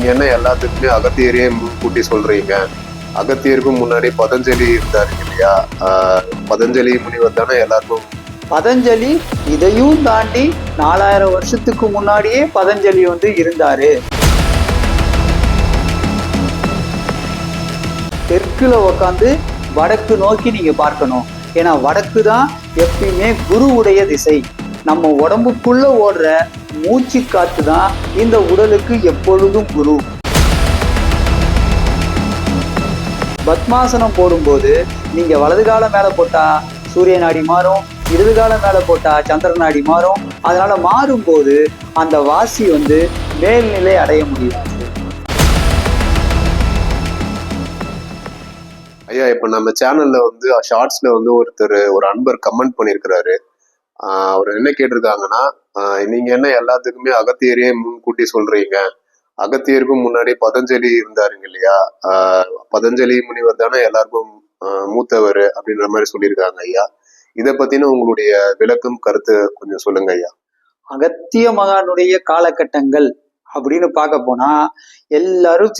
நீங்க என்ன எல்லாத்துக்குமே அகத்தியரையே முன்கூட்டி சொல்றீங்க? அகத்தியருக்கும் முன்னாடி பதஞ்சலி இருந்தாரு இல்லையா? பதஞ்சலி முனிவர் தானே எல்லாருக்கும்? பதஞ்சலி இதையும் தாண்டி நாலாயிரம் வருஷத்துக்கு முன்னாடியே பதஞ்சலி வந்து இருந்தாரு. தெற்குல உக்காந்து வடக்கு நோக்கி நீங்க பார்க்கணும். ஏன்னா வடக்கு தான் எப்பயுமே குருவுடைய திசை. நம்ம உடம்புக்குள்ள ஓடுற மூச்சு காத்து தான் இந்த உடலுக்கு எப்பொழுதும் குரு. பத்மாசனம் போடும்போது நீங்க வலது காலம் மேல போட்டா சூரிய நாடி மாறும் இடது காலம் மேல போட்டா சந்திர நாடி மாறும். அதனால மாறும்போது அந்த வாசி வந்து மேல்நிலை அடைய முடியும். ஐயா இப்ப நம்ம சேனல்ல வந்து ஷார்ட்ஸ்ல வந்து ஒருத்தர் ஒரு அன்பர் கமெண்ட் பண்ணிருக்கிறாரு. அவர் என்ன கேட்டிருக்காங்கன்னா நீங்க என்ன எல்லாத்துக்குமே அகத்தியரையே முன்கூட்டி சொல்றீங்க. அகத்தியருக்கும் முன்னாடி பதஞ்சலி இருந்தாருங்க இல்லையா? ஆஹ் பதஞ்சலி முனிவர் தானே எல்லாருக்கும் மூத்தவர் அப்படின்ற மாதிரி சொல்லியிருக்காங்க ஐயா. இதை பத்தின உங்களுடைய விளக்கம் கருத்து கொஞ்சம் சொல்லுங்க ஐயா. அகத்திய மகானுடைய காலகட்டங்கள் அப்படின்னு பார்க்க போனா எல்லாரும்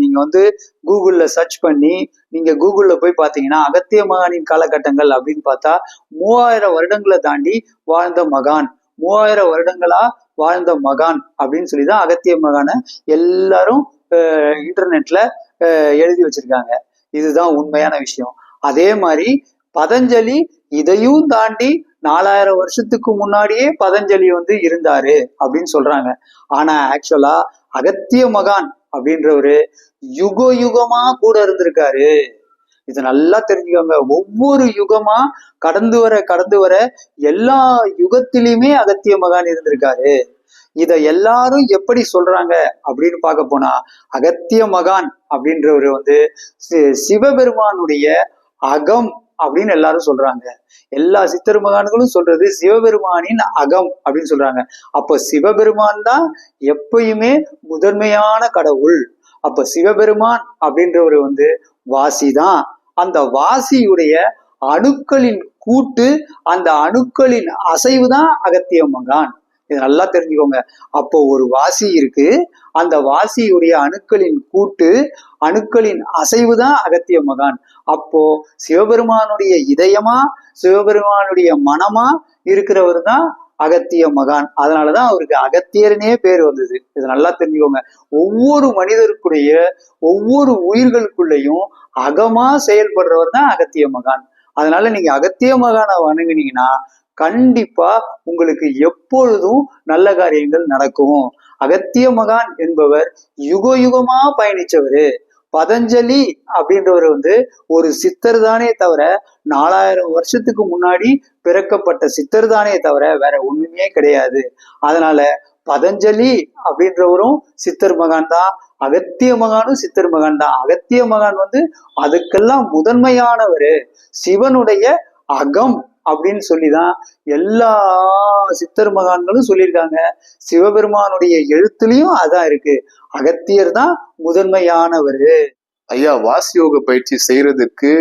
நீங்க வந்து கூகுள்ல சர்ச் பண்ணி நீங்க கூகுள்ல போய் பாத்தீங்கன்னா அகத்திய மகானின் காலகட்டங்கள் அப்படின்னு பார்த்தா மூவாயிரம் வருடங்களை தாண்டி வாழ்ந்த மகான். மூவாயிரம் வருடங்களா வாழ்ந்த மகான் அப்படின்னு சொல்லி தான் அகத்திய மகானை எல்லாரும் இன்டர்நெட்ல எழுதி வச்சிருக்காங்க. இதுதான் உண்மையான விஷயம். அதே மாதிரி பதஞ்சலி இதையும் தாண்டி நாலாயிரம் வருஷத்துக்கு முன்னாடியே பதஞ்சலி வந்து இருந்தாரு அப்படின்னு சொல்றாங்க. ஆனா ஆக்சுவலா அகத்திய மகான் அப்படின்றவரு யுக யுகமா கூட இருந்திருக்காரு. இது நல்லா தெரிஞ்சுக்கோங்க. ஒவ்வொரு யுகமா கடந்து வர கடந்து வர எல்லா யுகத்திலையுமே அகத்திய மகான் இருந்திருக்காரு. இத எல்லாரும் எப்படி சொல்றாங்க அப்படின்னு பார்க்க போனா அகத்திய மகான் அப்படின்றவர் வந்து சி- சிவபெருமானுடைய அகம் அப்படின்னு எல்லாரும் சொல்றாங்க. எல்லா சித்தர் மகான்களும் சொல்றது சிவபெருமானின் அகம் அப்படின்னு சொல்றாங்க. அப்ப சிவபெருமான் தான் எப்பயுமே முதன்மையான கடவுள். அப்ப சிவபெருமான் அப்படின்றவர் வந்து வாசிதான் அந்த வாசியுடைய அணுக்களின் கூட்டு அந்த அணுக்களின் அசைவு தான் அகத்திய மகான். இது நல்லா தெரிஞ்சுக்கோங்க. அப்போ ஒரு வாசி இருக்கு. அந்த வாசியுடைய அணுக்களின் கூட்டு அணுக்களின் அசைவு தான் அகத்திய மகான். அப்போ சிவபெருமானுடைய இதயமா சிவபெருமானுடைய மனமா இருக்கிறவர் தான் அகத்திய மகான். அதனாலதான் அவருக்கு அகத்தியர்னே பேர் வந்தது. இது நல்லா தெரிஞ்சுக்கோங்க. ஒவ்வொரு மனிதருக்குடைய ஒவ்வொரு உயிர்களுக்குள்ளேயும் அகமா செயல்படுறவர் தான் அகத்திய மகான். அதனால நீங்க அகத்திய மகானை வணங்குனீங்கன்னா கண்டிப்பா உங்களுக்கு எப்பொழுதும் நல்ல காரியங்கள் நடக்கும். அகத்திய மகான் என்பவர் யுக யுகமா பயணிச்சவரு. பதஞ்சலி அப்படின்றவர் வந்து ஒரு சித்தர் தானே தவிர நாலாயிரம் வருஷத்துக்கு முன்னாடி பிறக்கப்பட்ட சித்தர் தானே தவிர வேற ஒண்ணுமே கிடையாது. அதனால பதஞ்சலி அப்படின்றவரும் சித்தர் மகான் தான் அகத்திய மகானும் சித்தர் மகான் தான். அகத்திய மகான் வந்து அதுக்கெல்லாம் முதன்மையானவர். சிவனுடைய அகம். அப்படின்னு சொல்லிதான் எல்லா சித்தர் மகான்களும் சொல்லியிருக்காங்க. சிவபெருமானுடைய எழுத்துலயும் அதான் இருக்கு. அகத்தியர் தான் முதன்மையானவர். ஐயா வாசியோக பயிற்சி செய்யறதுக்கு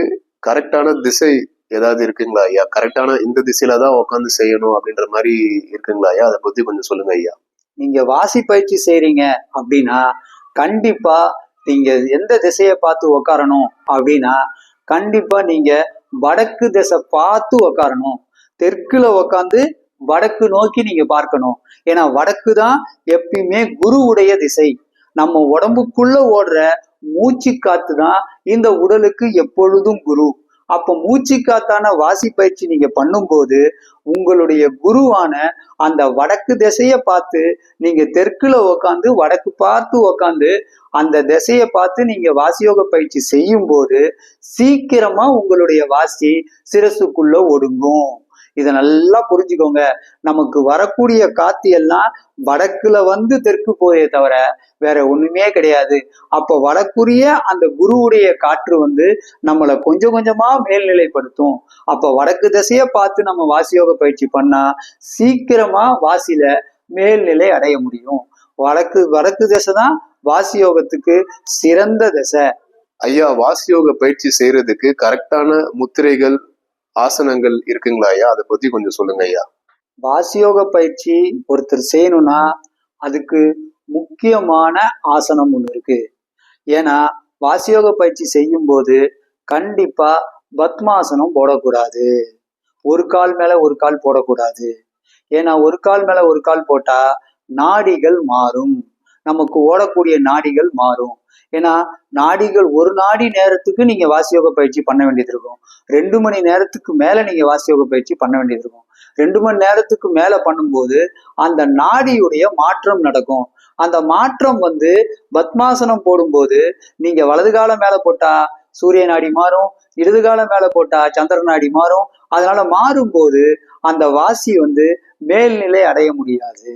கரெக்டான திசை ஏதாவது இருக்குங்களா ஐயா? கரெக்டான இந்த திசையில தான் உட்காந்து செய்யணும் அப்படின்ற மாதிரி இருக்குங்களா ஐயா? அதை பத்தி கொஞ்சம் சொல்லுங்க ஐயா. நீங்க வாசி பயிற்சி செய்றீங்க அப்படின்னா கண்டிப்பா நீங்க எந்த திசையை பார்த்து உக்காரணும் அப்படின்னா கண்டிப்பா நீங்க வடக்கு திசை பார்த்து உக்காரணும். தெற்குல உக்காந்து வடக்கு நோக்கி நீங்க பார்க்கணும். ஏன்னா வடக்கு தான் எப்பயுமே குருவுடைய திசை. நம்ம உடம்புக்குள்ள ஓடுற மூச்சு காத்து தான் இந்த உடலுக்கு எப்பொழுதும் குரு. அப்போ மூச்சுக்காத்தான வாசி பயிற்சி நீங்க பண்ணும்போது உங்களுடைய குருவான அந்த வடக்கு திசையை பார்த்து நீங்க தெற்குல உக்காந்து வடக்கு பார்த்து உக்காந்து அந்த திசையை பார்த்து நீங்க வாசியோக பயிற்சி செய்யும் போது சீக்கிரமா உங்களுடைய வாசி சிரசுக்குள்ள ஒடுங்கும். இதை நல்லா புரிஞ்சுக்கோங்க. நமக்கு வரக்கூடிய காத்து எல்லாம் வடக்குல வந்து தெற்கு போயே தவிர வேற ஒண்ணுமே கிடையாது. அப்ப வடக்குரிய அந்த குருவுடைய காற்று வந்து நம்மளை கொஞ்சம் கொஞ்சமா மேல்நிலைப்படுத்தும். அப்ப வடக்கு திசையை பார்த்து நம்ம வாசியோக பயிற்சி பண்ணா சீக்கிரமா வாசியில மேல்நிலை அடைய முடியும். வடக்கு வடக்கு திசை தான் வாசியோகத்துக்கு சிறந்த திசை. ஐயா வாசியோக பயிற்சி செய்யறதுக்கு கரெக்டான முத்திரைகள் ஆசனங்கள் இருக்குங்களா ஐயா? அதை பத்தி கொஞ்சம் சொல்லுங்க ஐயா. வாசியோக பயிற்சி ஒருத்தர் செய்யணும்னா அதுக்கு முக்கியமான ஆசனம் ஒன்று இருக்கு. ஏன்னா வாசியோக பயிற்சி செய்யும் போது கண்டிப்பா பத்மாசனம் போடக்கூடாது. ஒரு கால் மேல ஒரு கால் போடக்கூடாது. ஏன்னா ஒரு கால் மேல ஒரு கால் போட்டா நாடிகள் மாறும். நமக்கு ஓடக்கூடிய நாடிகள் மாறும். ஏன்னா நாடிகள் ஒரு நாடி நேரத்துக்கு நீங்க வாசியோக பயிற்சி பண்ண வேண்டியது இருக்கும். ரெண்டு மணி நேரத்துக்கு மேல நீங்க வாசியோக பயிற்சி பண்ண வேண்டியது இருக்கும். ரெண்டு மணி நேரத்துக்கு மேல பண்ணும்போது அந்த நாடியுடைய மாற்றம் நடக்கும். அந்த மாற்றம் வந்து பத்மாசனம் போடும்போது நீங்க வலது காலம் மேல போட்டா சூரிய நாடி மாறும் இடது காலம் மேல போட்டா சந்திர நாடி மாறும். அதனால மாறும்போது அந்த வாசி வந்து மேல்நிலை அடைய முடியாது.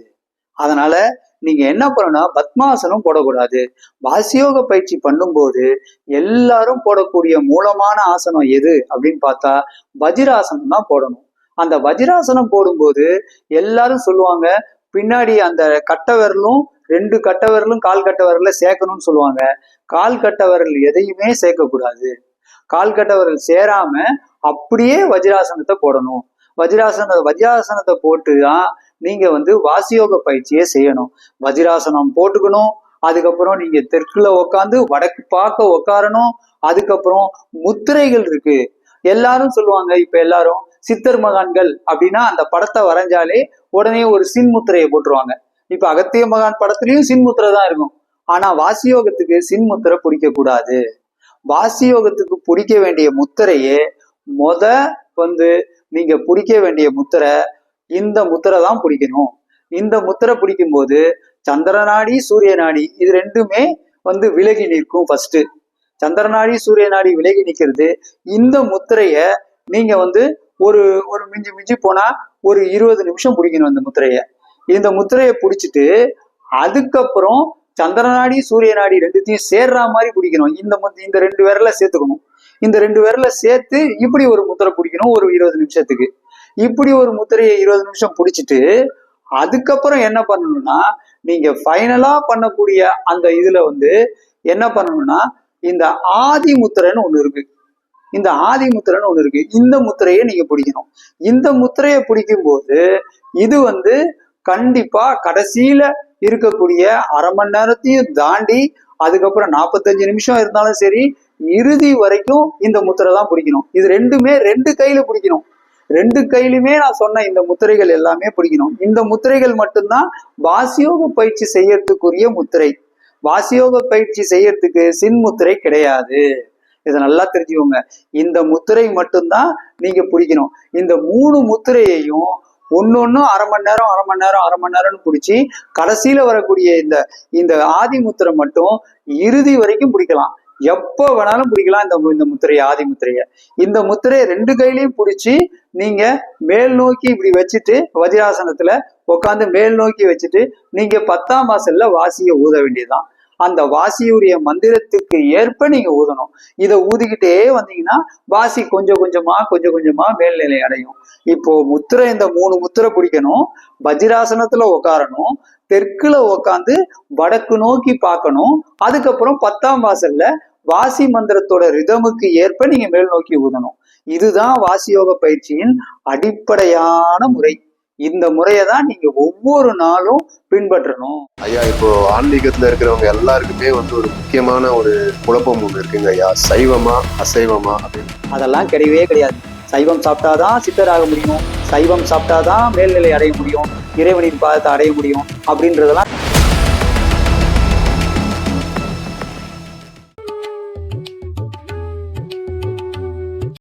அதனால நீங்க என்ன பண்ணணும் பத்மாசனம் போடக்கூடாது. வாசியோக பயிற்சி பண்ணும்போது எல்லாரும் போடக்கூடிய மூலமான ஆசனம் எது அப்படின்னு பார்த்தா வஜிராசனம் தான் போடணும். அந்த வஜிராசனம் போடும்போது எல்லாரும் சொல்லுவாங்க பின்னாடி அந்த கட்ட விரலும் ரெண்டு கட்ட விரலும் கால் கட்ட விரல சேர்க்கணும்னு சொல்லுவாங்க. கால் கட்ட விரல் எதையுமே சேர்க்கக்கூடாது. கால் கட்ட விரல் சேராம அப்படியே வஜ்ராசனத்தை போடணும். வஜ்ராசன வஜ்ராசனத்தை போட்டு தான் நீங்க வந்து வாசியோக பயிற்சியை செய்யணும். வஜ்ராசனம் போட்டுக்கணும். அதுக்கப்புறம் நீங்க தெற்குல உக்காந்து வடக்கு பார்க்க உக்காரணும். அதுக்கப்புறம் முத்திரைகள் இருக்கு. எல்லாரும் சொல்லுவாங்க இப்ப எல்லாரும் சித்தர் மகான்கள் அப்படின்னா அந்த படத்தை வரைஞ்சாலே உடனே ஒரு சின் முத்திரையை போட்டுருவாங்க. இப்ப அகத்திய மகான் படத்துலயும் சின் முத்திரை தான் இருக்கும். ஆனா வாசியோகத்துக்கு சின் முத்திரை பிடிக்க கூடாது வாசியோகத்துக்கு பிடிக்க வேண்டிய முத்திரையே மொத வந்து நீங்க பிடிக்க வேண்டிய முத்திரை இந்த முத்திரை தான் பிடிக்கணும். இந்த முத்திரை பிடிக்கும் போது சந்திரநாடி சூரிய நாடி இது ரெண்டுமே வந்து விலகி நிற்கும் ஃபர்ஸ்ட் சந்திரநாடி சூரிய நாடி விலகி நிற்கிறது. இந்த முத்திரைய நீங்க வந்து ஒரு ஒரு மிஞ்சி மிஞ்சி போனா ஒரு இருபது நிமிஷம் பிடிக்கணும் இந்த முத்திரைய. இந்த முத்திரையை பிடிச்சிட்டு அதுக்கப்புறம் சந்திரநாடி சூரிய நாடி ரெண்டுத்தையும் சேர்ற மாதிரி பிடிக்கணும். இந்த முத் இந்த ரெண்டு விரல சேர்த்துக்கணும். இந்த ரெண்டு விரல சேர்த்து இப்படி ஒரு முத்திரை பிடிக்கணும் ஒரு இருபது நிமிஷத்துக்கு. இப்படி ஒரு முத்திரையை இருபது நிமிஷம் பிடிச்சிட்டு அதுக்கப்புறம் என்ன பண்ணணும்னா நீங்க ஃபைனலா பண்ணக்கூடிய அந்த இதுல வந்து என்ன பண்ணணும்னா இந்த ஆதி முத்திரைன்னு ஒண்ணு இருக்கு. இந்த ஆதி முத்திரைன்னு ஒண்ணு இருக்கு. இந்த முத்திரையை நீங்க பிடிக்கணும். இந்த முத்திரையை பிடிக்கும் போது இது வந்து கண்டிப்பா கடைசியில இருக்கக்கூடிய அரை மணி நேரத்தையும் தாண்டி அதுக்கப்புறம் நாற்பத்தஞ்சு நிமிஷம் இருந்தாலும் சரி இறுதி வரைக்கும் இந்த முத்திரை தான் பிடிக்கணும். இது ரெண்டுமே ரெண்டு கையில பிடிக்கணும். ரெண்டு கையிலுமே நான் சொன்ன இந்த முத்திரைகள் எல்லாமே பிடிக்கணும். இந்த முத்திரைகள் மட்டும்தான் வாசியோக பயிற்சி செய்யறதுக்குரிய முத்திரை. வாசியோக பயிற்சி செய்யறதுக்கு சின் முத்திரை கிடையாது. இதை நல்லா தெரிஞ்சுக்கோங்க. இந்த முத்திரை மட்டும்தான் நீங்க பிடிக்கணும். இந்த மூணு முத்திரையையும் ஒன்னொன்னும் அரை மணி நேரம் அரை மணி நேரம் அரை மணி நேரம்னு பிடிச்சி கடைசியில வரக்கூடிய இந்த இந்த ஆதி முத்திரை மட்டும் இறுதி வரைக்கும் பிடிக்கலாம். எப்போ வேணாலும் பிடிக்கலாம் இந்த இந்த முத்திரையை ஆதி முத்திரையை. இந்த முத்திரையை ரெண்டு கையிலையும் பிடிச்சி நீங்க மேல் நோக்கி இப்படி வச்சுட்டு வஜ்ராசனத்துல உட்காந்து மேல் நோக்கி வச்சுட்டு நீங்க பத்தாம் மாசல்ல வாசியை ஊத வேண்டியதுதான். அந்த வாசியுடைய மந்திரத்துக்கு ஏற்ப நீங்க ஊதணும். இதை ஊதிக்கிட்டே வந்தீங்கன்னா வாசி கொஞ்சம் கொஞ்சமா கொஞ்சம் கொஞ்சமா மேல்நிலை அடையும். இப்போ முத்திரை இந்த மூணு முத்திரை பிடிக்கணும். வஜ்ராசனத்துல உட்காரணும் தெற்குல உட்காந்து வடக்கு நோக்கி பார்க்கணும். அதுக்கப்புறம் பத்தாம் வாசல்ல வாசி மந்திரத்தோட ரிதமுக்கு ஏற்ப நீங்க மேல் நோக்கி ஊதணும். இதுதான் வாசியோக பயிற்சியின் அடிப்படையான முறை. இந்த முறையை தான் நீங்க ஒவ்வொரு நாளும் பின்பற்றணும். ஐயா இப்போ ஆன்மீகத்துல இருக்கிறவங்க எல்லாருக்குமே வந்து ஒரு முக்கியமான ஒரு குழப்பம் ஒண்ணு இருக்குங்க ஐயா. சைவமா அசைவமா அப்படின்னு. அதெல்லாம் கிடையவே கிடையாது. சைவம் சாப்பிட்டாதான் சித்தராக முடியும். சைவம் சாப்பிட்டாதான் மேல்நிலை அடைய முடியும். இறைவனின் பாதத்தை அடைய முடியும் அப்படின்றதெல்லாம்